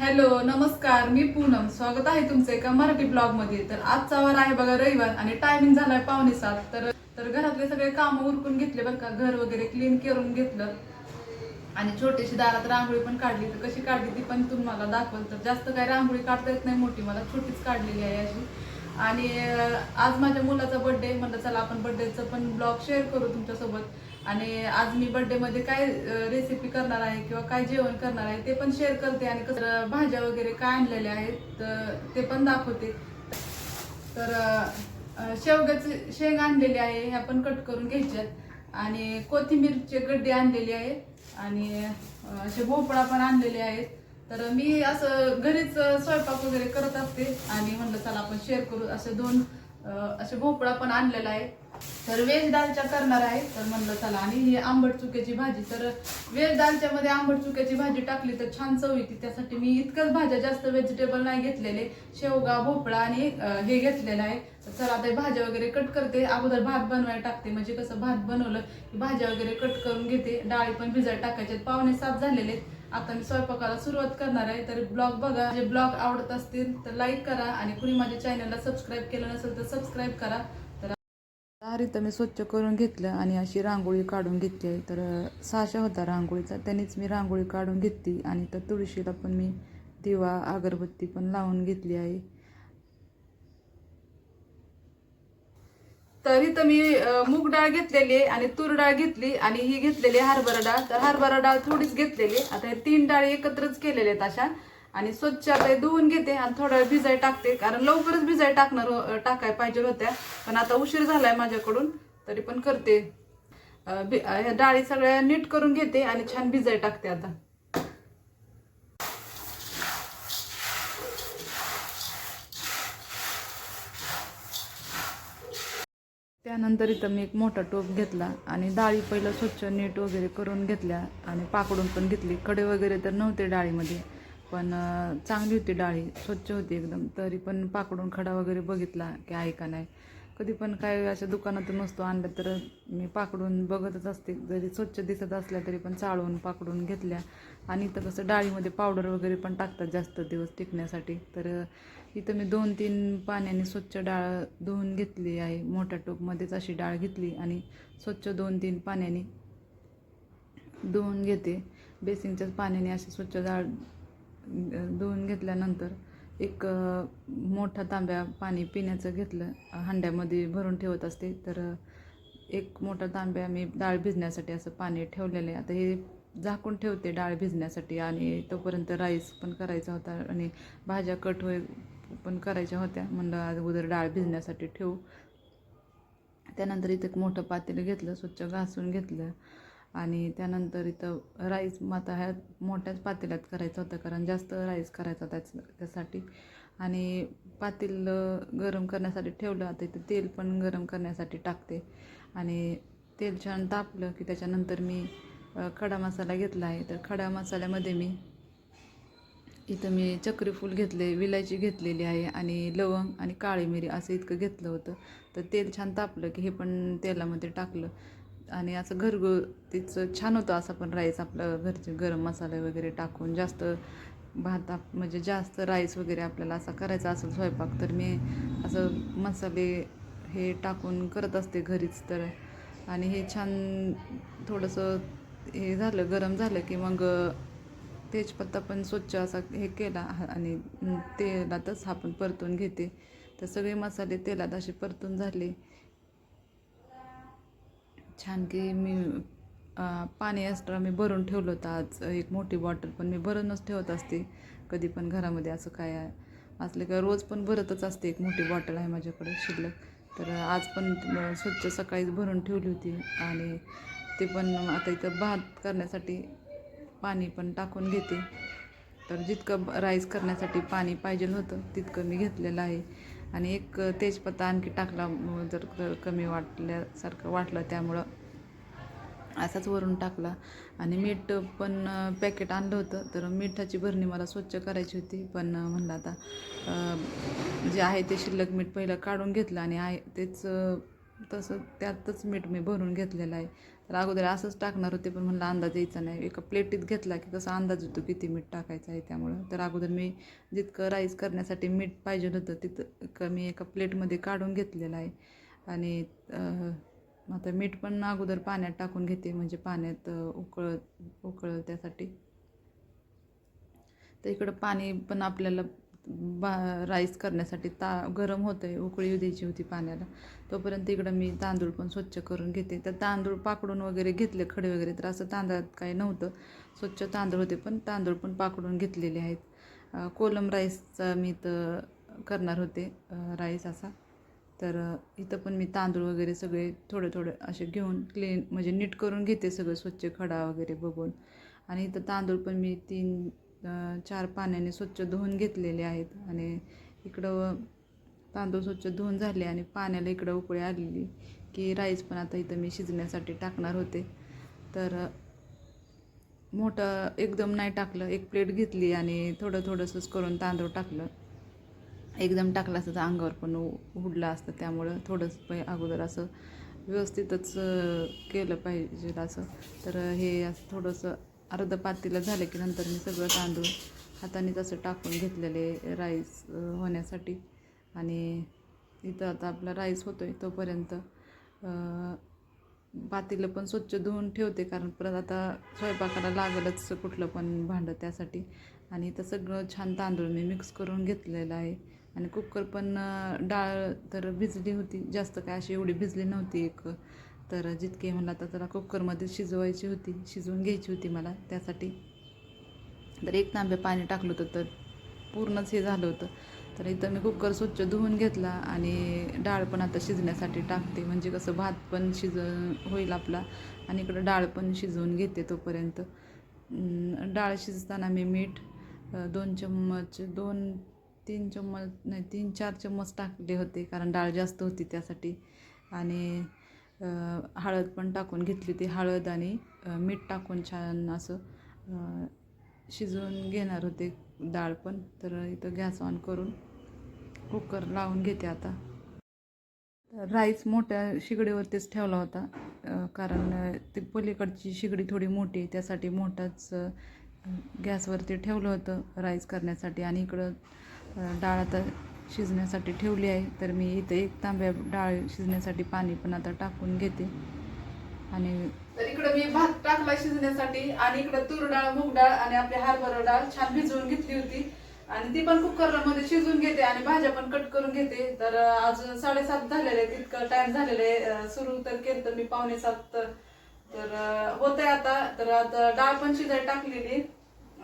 Hello नमस्कार मी पूनम. स्वागत आहे तुमचं एका मराठी ब्लॉगमध्ये तर आजचा वार आहे बघा रविवार आणि टायमिंग झालाय पावणे सात. तर तर घरातले सगळे काम उरकून घेतले बरं का? घर वगैरे क्लीन करून घेतलं. आणि छोटीशी दारात रांगोळी पण काढली. तर कशी काढली ती पण तुम्हाला दाखवल. तर जास्त काही रांगोळी काढता येत नाही मोठी. मला छोटीच काढलेली आहे अशी. आणि आज माझ्या मुलाचा बर्थडे म्हणलं चला आपण बर्थडेचं पण ब्लॉग शेअर करू तुमच्यासोबत. आणि आज मी बर्थडे मध्ये काय रेसिपी करणार आहे किंवा काय जेवण करणार आहे ते पण शेअर करते आणि कसं भाज्या वगैरे काय आणलेल्या आहेत तर ते पण दाखवते. तर शेवग्याचे शेंग आणलेले आहे ह्या पण कट करून घ्यायच्यात. आणि कोथिंबीरचे गड्डे आणलेले आहेत आणि असे भोपळा पण आणलेले आहेत. तर मी असं घरीच स्वयंपाक वगैरे करत असते. आणि म्हणलं चला आपण शेअर करू. असे दोन असे भोपळा पण आणलेला आहे. तर वेज दालच्या करणार आहे. तर म्हणलं चला आणि ही आंबट चुक्याची भाजी. तर वेज दालच्या मध्ये आंबट चुक्याची भाजी टाकली तर छान चव येते. त्यासाठी मी इतकंच भाज्या जास्त व्हेजिटेबल नाही घेतलेले. शेवगा भोपळा आणि हे घेतलेलं आहे. तर चला आता भाज्या वगैरे कट करते. अगोदर भात बनवायला टाकते. म्हणजे कसं भात बनवलं की भाज्या वगैरे कट करून घेते. डाळी पण भिजायला टाकायचे पावणे सात झालेले आहेत. आता मी स्वयंपाकाला सुरुवात करणार आहे. तर ब्लॉग बघा. जे ब्लॉग आवडत असतील तर लाईक करा. आणि कुणी माझ्या चॅनलला सबस्क्राईब केलं नसेल तर सबस्क्राईब करा. तर इथं मी स्वच्छ करून घेतलं आणि अशी रांगोळी काढून घेतली आहे. तर साशा होता रांगोळीचा. त्यांनीच मी रांगोळी काढून घेतली आणि त्या तुळशीला पण मी दिवा अगरबत्ती पण लावून घेतली आहे. तर इथं मी मूग डाळ घेतलेली आहे आणि तूर डाळ घेतली आणि ही घेतलेली हरभरा डाळ. तर हरभरा डाळ थोडीच घेतलेली आहे. आता हे तीन डाळी एकत्रच केलेल्या आहेत अशा. आणि स्वच्छ आता धुवून घेते आणि थोडा वेळ भिजाय टाकते. कारण लवकरच भिजाय टाकणार टाकाय पाहिजे होत्या. पण आता उशीर झालाय माझ्याकडून तरी पण करते. ह्या डाळी सगळ्या नीट करून घेते आणि छान भिजाय टाकते आता. त्यानंतर इथं मी एक मोठा टोप घेतला आणि डाळी पहिलं स्वच्छ नीट वगैरे करून घेतल्या आणि पाकडून पण घेतली. कडे वगैरे तर नव्हते डाळीमध्ये. पण चांगली होती डाळी स्वच्छ होती एकदम. तरी पण पाकडून खडा वगैरे बघितला की आहे का नाही. कधी पण काय अशा दुकानातून नसतो आणलं तर मी पाकडून बघतच असते. जरी स्वच्छ दिसत असल्या तरी पण चाळून पाकडून घेतल्या. आणि इथं कसं डाळीमध्ये पावडर वगैरे पण टाकतात जास्त दिवस टिकण्यासाठी. तर इथं मी दोन तीन पाण्याने स्वच्छ डाळ धुवून घेतली आहे. मोठ्या टोपमध्येच अशी डाळ घेतली आणि स्वच्छ दोन तीन पाण्याने धुवून घेते. बेसिनच्याच पाण्याने अशी स्वच्छ डाळ धुवून घेतल्यानंतर एक मोठा तांब्या पाणी पिण्याचं घेतलं. हंड्यामध्ये भरून ठेवत असते. तर एक मोठा तांब्या मी डाळ भिजण्यासाठी असं पाणी ठेवलेलं आहे. आता हे झाकून ठेवते डाळ भिजण्यासाठी आणि तोपर्यंत राईस पण करायचा होता आणि भाज्या कट होय पण करायच्या होत्या. म्हणलं अगोदर डाळ भिजण्यासाठी ठेवू. त्यानंतर इथं एक मोठं पातेलं घेतलं स्वच्छ घासून घेतलं. आणि त्यानंतर इथं राईस माता ह्या मोठ्याच पातेल्यात करायचं होतं कारण जास्त राईस करायचा त्याच त्यासाठी. आणि पातेल गरम करण्यासाठी ठेवलं आता इथं तेल पण गरम करण्यासाठी टाकते. आणि तेल छान तापलं की त्याच्यानंतर मी खडा मसाला घेतला आहे. तर खडा मसाल्यामध्ये मी इथं मी चक्रीफूल घेतले विलायची घेतलेली आहे आणि लवंग आणि काळी मिरी असं इतकं घेतलं होतं. तर तेल छान तापलं की हे पण तेलामध्ये टाकलं. आणि असं घरगुतीचं छान होतं असं पण राईस आपलं घरचे गरम मसाले वगैरे टाकून जास्त भात आप म्हणजे जास्त राईस वगैरे आपल्याला असा करायचा असेल स्वयंपाक तर मी असं मसाले हे टाकून करत असते घरीच तर. आणि हे छान थोडंसं हे झालं गरम झालं की मग तेजपत्ता पण स्वच्छ असा हे केला आणि तेलातच हा पण परतून घेते. तर सगळे मसाले तेलात असे परतून झाले. छान की मी पाणी एक्स्ट्रा मी भरून ठेवलं होतं आज. एक मोठी बॉटल पण मी भरूनच ठेवत असते. कधी पण घरामध्ये असं काय असलं असले का रोज पण भरतच असते. एक मोठी बॉटल आहे माझ्याकडे शिल्लक. तर आज पण स्वच्छ सकाळीच भरून ठेवली होती. आणि ते पण आता इथं भात करण्यासाठी पाणी पण टाकून घेते. तर जितकं राईस करण्यासाठी पाणी पाहिजे होतं तितकं मी घेतलेलं आहे. आणि एक तेजपत्ता आणखी टाकला जर क- कमी वाटल्यासारखं वाटलं त्यामुळं असाच वरून टाकला. आणि मीठ पण पॅकेट आणलं होतं. तर मिठाची भरणी मला स्वच्छ करायची होती. पण म्हणलं आता जे आहे ते शिल्लक मीठ पहिलं काढून घेतलं आणि आहे तेच तसं त्यातच मीठ मी भरून घेतलेलं आहे. तर अगोदर असंच टाकणार होते पण म्हणलं अंदाज यायचा नाही. एका प्लेटीत घेतला की कसा अंदाज येतो किती मीठ टाकायचं आहे त्यामुळं. तर अगोदर मी जितकं राईस करण्यासाठी मीठ पाहिजे होतं तिथं मी एका प्लेटमध्ये काढून घेतलेलं आहे. आणि मग आता मीठ पण अगोदर पाण्यात टाकून घेते म्हणजे पाण्यात उकळत उकळ उकळ त्यासाठी. तर इकडं पाणी पण आपल्याला बा राईस करण्यासाठी ता गरम होतं आहे उकळी द्यायची होती पाण्याला. तोपर्यंत इकडं मी तांदूळ पण स्वच्छ करून घेते. तर तांदूळ पाकडून वगैरे घेतले खडे वगैरे तर असं तांदळात काही नव्हतं. स्वच्छ तांदूळ होते पण तांदूळ पण पाकडून घेतलेले आहेत. कोलम राईसचा मी तर करणार होते राईस असा. तर इथं पण मी तांदूळ वगैरे सगळे थोडं थोडं असे घेऊन क्लीन म्हणजे नीट करून घेते सगळं स्वच्छ खडा वगैरे बघून. आणि इथं तांदूळ पण मी तीन चार पाण्याने स्वच्छ धुवून घेतलेले आहेत. आणि इकडं तांदूळ स्वच्छ धुवून झाले आणि पाण्याला इकडं उकळी आलेली की राईस पण आता इथं मी शिजण्यासाठी टाकणार होते. तर मोठं एकदम नाही टाकलं. एक प्लेट घेतली आणि थोडं थोडंसंच करून तांदूळ टाकलं. एकदम टाकलं असतं तर अंगावर पण उ- उडलं असतं. त्यामुळं थोडंसं पै अगोदर असं व्यवस्थितच केलं पाहिजे असं. तर हे असं थोडंसं अर्ध पातीला झालं की नंतर मी सगळं तांदूळ हातानेच असं टाकून घेतलेले राईस होण्यासाठी. आणि इथं आता आपला राईस होतो आहे तोपर्यंत पातीलं पण स्वच्छ धुवून ठेवते. कारण परत आता स्वयंपाकाला लागलंच कुठलं पण भांडं त्यासाठी. आणि इथं सगळं छान तांदूळ मी मिक्स करून घेतलेलं आहे. आणि कुकर पण डाळ तर भिजली होती. जास्त काय अशी एवढी भिजली नव्हती एक. तर जितके मला आता त्याला कुकरमध्ये शिजवायची होती शिजवून घ्यायची होती मला त्यासाठी. तर एक तांबे पाणी टाकलं होतं तर पूर्णच हे झालं होतं. तर इथं मी कुकर स्वच्छ धुवून घेतला आणि डाळ पण आता शिजण्यासाठी टाकते. म्हणजे कसं भात पण शिज होईल आपला आणि इकडं डाळ पण शिजवून घेते तोपर्यंत. डाळ शिजताना मी मीठ दोन चम्मच दोन तीन चम्मच नाही तीन चार चम्मच टाकले होते कारण डाळ जास्त होती त्यासाठी. आणि हळद पण टाकून घेतली होती हळद आणि मीठ टाकून छान असं शिजवून घेणार होते डाळ पण. तर इथं गॅस ऑन करून कुकर लावून घेते आता. राईस मोठ्या शिगडीवरतीच ठेवला होता कारण ती पलीकडची शिगडी थोडी मोठी आहे त्यासाठी मोठाच गॅसवरती ठेवलं होतं राईस करण्यासाठी. आणि इकडं डाळ आता शिजण्यासाठी ठेवली आहे. तर मी इथं एक तांब्या डाळ शिजण्यासाठी पाणी पण आता टाकून घेते. आणि तर इकडं मी भात टाकला शिजण्यासाठी आणि इकडं तूर डाळ मूग डाळ आणि आपली हरभरा डाळ छान भिजवून घेतली होती. आणि ती पण कुकरमध्ये शिजून घेते आणि भाज्या पण कट करून घेते. तर अजून साडेसात झालेले आहेत. टाइम झालेलं आहे. सुरू तर केलं तर मी पावणे सात. तर तर होतंय आता. तर आता डाळ पण शिजाय टाकलेली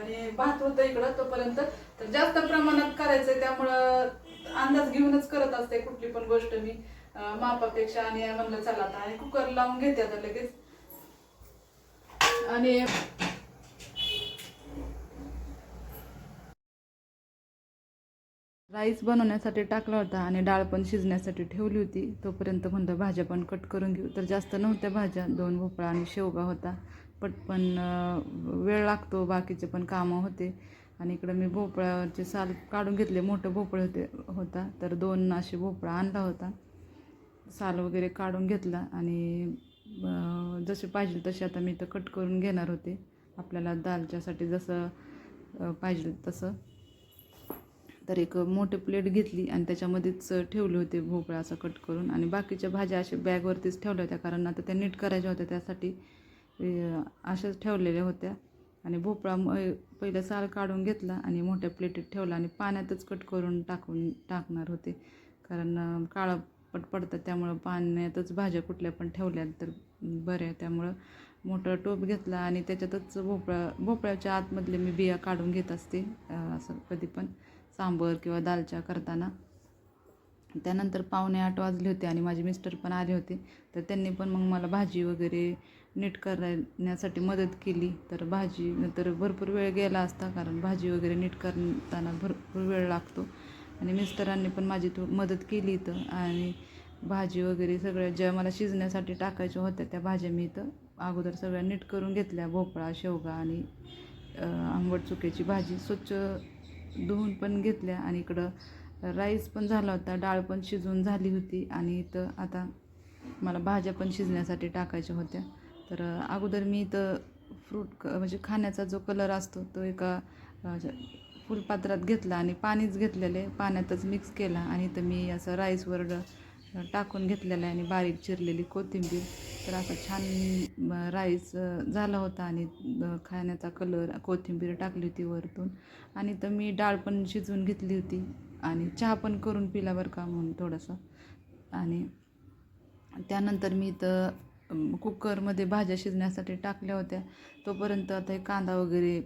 आणि भात होतं इकडं तोपर्यंत. तर जास्त प्रमाणात करायचंय त्यामुळं अंदाज घेऊनच करत असते कुठली पण गोष्ट मी. मापापेक्षा आणि म्हणलं चला आता. आणि कुकर लावून घेते आता लगेच. आणि राईस बनवण्यासाठी टाकला होता आणि डाळ पण शिजण्यासाठी ठेवली होती. तोपर्यंत म्हणलं भाज्या पण कट करून घेऊ. तर जास्त नव्हत्या भाज्या दोन भोपळा आणि शेवगा होता. पटपण वेळ लागतो बाकीचे पण कामं होते. आणि इकडं मी भोपळ्याचे साल काढून घेतले मोठं भोपळे होते होता. तर दोन असे भोपळा आणला होता. साल वगैरे काढून घेतला आणि जसे पाहिजे तसे आता मी तर कट करून घेणार होते. आपल्याला दालच्यासाठी जसं पाहिजे तसं. तर एक मोठी प्लेट घेतली आणि त्याच्यामध्येच ठेवले होते भोपळा असं कट करून. आणि बाकीच्या भाज्या अशा बॅगवरतीच ठेवल्या होत्या कारण आता त्या नीट करायच्या होत्या त्यासाठी. अशाच ठेवलेल्या होत्या. आणि भोपळा म- पहिलं साल काढून घेतला आणि मोठ्या प्लेटीत ठेवला आणि पाण्यातच कट करून टाकून टाकणार होते. कारण अं, काळं पट पडतं त्यामुळं पाण्यातच भाज्या कुठल्या पण ठेवल्या तर बऱ्या त्यामुळं मोठं टोप घेतला आणि त्याच्यातच भोपळा भोपळ्याच्या आतमधले मी बिया काढून घेत असते असं कधी पण सांबर किंवा दालच्या करताना. त्यानंतर पावणे आठ वाजले होते आणि माझे मिस्टर पण आले होते. तर त्यांनी पण मग मला भाजी वगैरे नीट करण्यासाठी मदत केली. तर भाजी नंतर भरपूर वेळ गेला असता कारण भाजी वगैरे नीट करताना भरपूर वेळ लागतो. आणि मिस्टरांनी पण माझी थो मदत केली इथं. आणि भाजी वगैरे सगळ्या ज्या मला शिजण्यासाठी टाकायच्या होत्या त्या भाज्या मी इथं अगोदर सगळ्या नीट करून घेतल्या. भोपळा शेवगा आणि आंबट चुक्याची भाजी स्वच्छ धुवून पण घेतल्या. आणि इकडं राईस पण झाला होता डाळ पण शिजून झाली होती आणि इथं आता मला भाज्या पण शिजण्यासाठी टाकायच्या होत्या. तर अगोदर मी इथं फ्रूट क म्हणजे खाण्याचा जो कलर असतो तो एका ज- फुलपात्रात घेतला आणि पाणीच घेतलेले पाण्यातच मिक्स केला आणि इथं मी असं राईसवर टाकून घेतलेलं आहे आणि बारीक चिरलेली कोथिंबीर. तर असा छान राईस झाला होता आणि खाण्याचा कलर कोथिंबीर टाकली होती वरतून. आणि तर मी डाळ पण शिजवून घेतली होती आणि चहा पण करून पिला बरं का म्हणून थोडंसं. आणि त्यानंतर मी इथं कुकरमध्ये भाज्या शिजण्यासाठी टाकल्या होत्या. तोपर्यंत आता हे कांदा वगैरे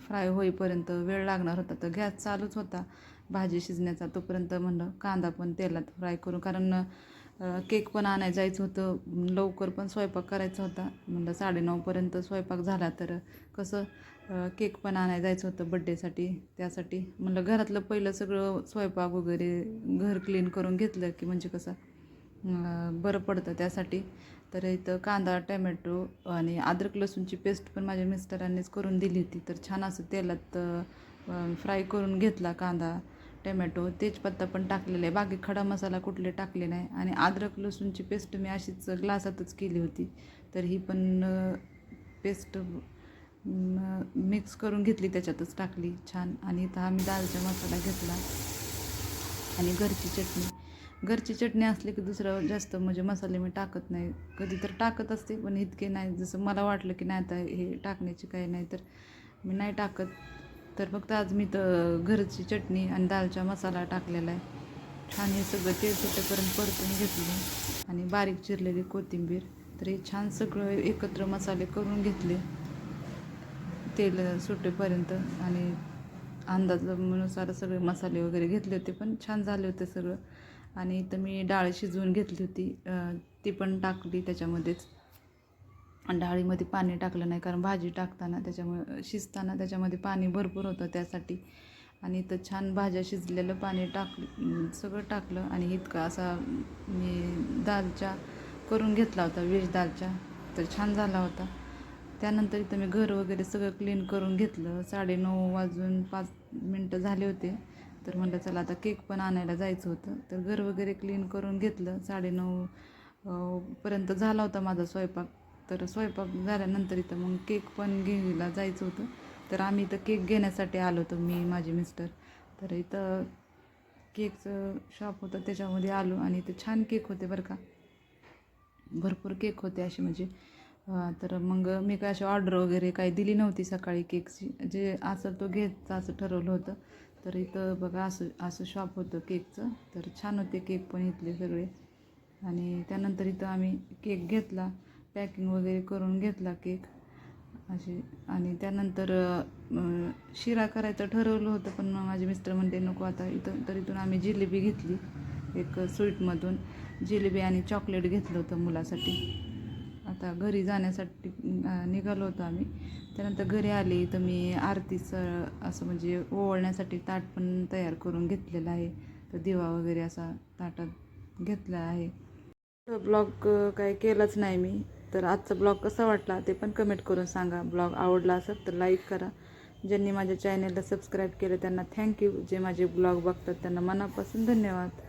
फ्राय होईपर्यंत वेळ लागणार होता. तर गॅस चालूच होता. भाजी शिजण्याचा तोपर्यंत म्हणलं कांदा पण तेलात फ्राय करू. कारण केक पण आणायला जायचं होतं. लवकर पण स्वयंपाक करायचा होता. म्हणलं साडेनऊपर्यंत स्वयंपाक झाला तर कसं केक पण आणायला जायचं होतं बड्डेसाठी त्यासाठी म्हणलं घरातलं पहिलं सगळं स्वयंपाक वगैरे घर क्लीन करून घेतलं की म्हणजे कसं बरं पडतं त्यासाठी. तर इथं कांदा टमॅटो आणि अद्रक लसूणची पेस्ट पण माझ्या मिस्टरांनीच करून दिली होती. तर छान असं तेलात फ्राय करून घेतला कांदा. टमॅटो तेजपत्ता पण टाकलेला आहे. बाकी खडा मसाला कुठले टाकले नाही. आणि अद्रक लसूणची पेस्ट मी अशीच ग्लासातच केली होती. तर ही पण पेस्ट मिक्स करून घेतली त्याच्यातच टाकली छान. आणि इथं आम्ही दालचा मसाला घेतला. आणि घरची चटणी. घरची चटणी असली की दुसरं जास्त म्हणजे मसाले मी टाकत नाही. कधी तर टाकत असते पण इतके नाही. जसं मला वाटलं की नाही आता हे टाकण्याची काही नाही तर मी नाही टाकत. तर फक्त आज मी तर घरची चटणी आणि दालचा मसाला टाकलेला आहे. छान हे सगळं तेल सुटेपर्यंत परतून घेतलं. आणि बारीक चिरलेली कोथिंबीर. तर हे छान सगळं एकत्र मसाले करून घेतले. तेल सुटेपर्यंत आणि अंदाजानुसार सगळे मसाले वगैरे घेतले होते पण छान झाले होते सगळं. आणि इथं मी डाळ शिजवून घेतली होती. ती पण टाकली त्याच्यामध्येच. डाळीमध्ये पाणी टाकलं नाही कारण भाजी टाकताना त्याच्यामुळे शिजताना त्याच्यामध्ये पाणी भरपूर होतं त्यासाठी. आणि इथं छान भाज्या शिजलेलं पाणी टाक सगळं टाकलं आणि इतका असा मी दालच्या करून घेतला होता वेज दालच्या तर छान झाला होता. त्यानंतर इथं मी घर वगैरे सगळं क्लीन करून घेतलं. साडेनऊ वाजून पाच मिनटं झाले होते. तर म्हटलं चला आता केक पण आणायला जायचं होतं. तर घर वगैरे क्लीन करून घेतलं. साडेनऊ पर्यंत झाला होता माझा स्वयंपाक. तर स्वयंपाक झाल्यानंतर इथं मग केक पण घ्यायला जायचं होतं. तर आम्ही इथं केक घेण्यासाठी आलो होतो मी माझे मिस्टर. तर इथं केकचं शॉप होतं त्याच्यामध्ये आलो आणि इथं छान केक होते बरं का. भरपूर केक होते असे म्हणजे. तर मग मी काय अशी ऑर्डर वगैरे काही दिली नव्हती सकाळी केकची. जे असं तो घ्यायचा असं ठरवलं होतं. तर इथं बघा असं असं शॉप होतं केकचं. तर छान होते केक पण इथले सगळे. आणि त्यानंतर इथं आम्ही केक घेतला. पॅकिंग वगैरे करून घेतला केक असे आणि त्यानंतर शिरा करायचं ठरवलं होतं पण मग माझे मिस्टर म्हणते नको आता इथं तर इथून आम्ही जिलेबी घेतली एक स्वीटमधून. जिलेबी आणि चॉकलेट घेतलं होतं मुलासाठी. आता घरी जाण्यासाठी निघालो होतो आम्ही. त्यानंतर घरी आली तर मी आरतीचं असं म्हणजे ओवळण्यासाठी ताट पण तयार करून घेतलेलं आहे. तर दिवा वगैरे असा ताटात घेतला आहे. ब्लॉग काय केलाच नाही मी. तर आजचा ब्लॉग कसा वाटला ते पण कमेंट करून सांगा. ब्लॉग आवडला असेल तर लाईक करा. ज्यांनी माझ्या चॅनेलला सबस्क्राईब केलं त्यांना थँक्यू जे माझे ब्लॉग बघतात त्यांना मनापासून धन्यवाद.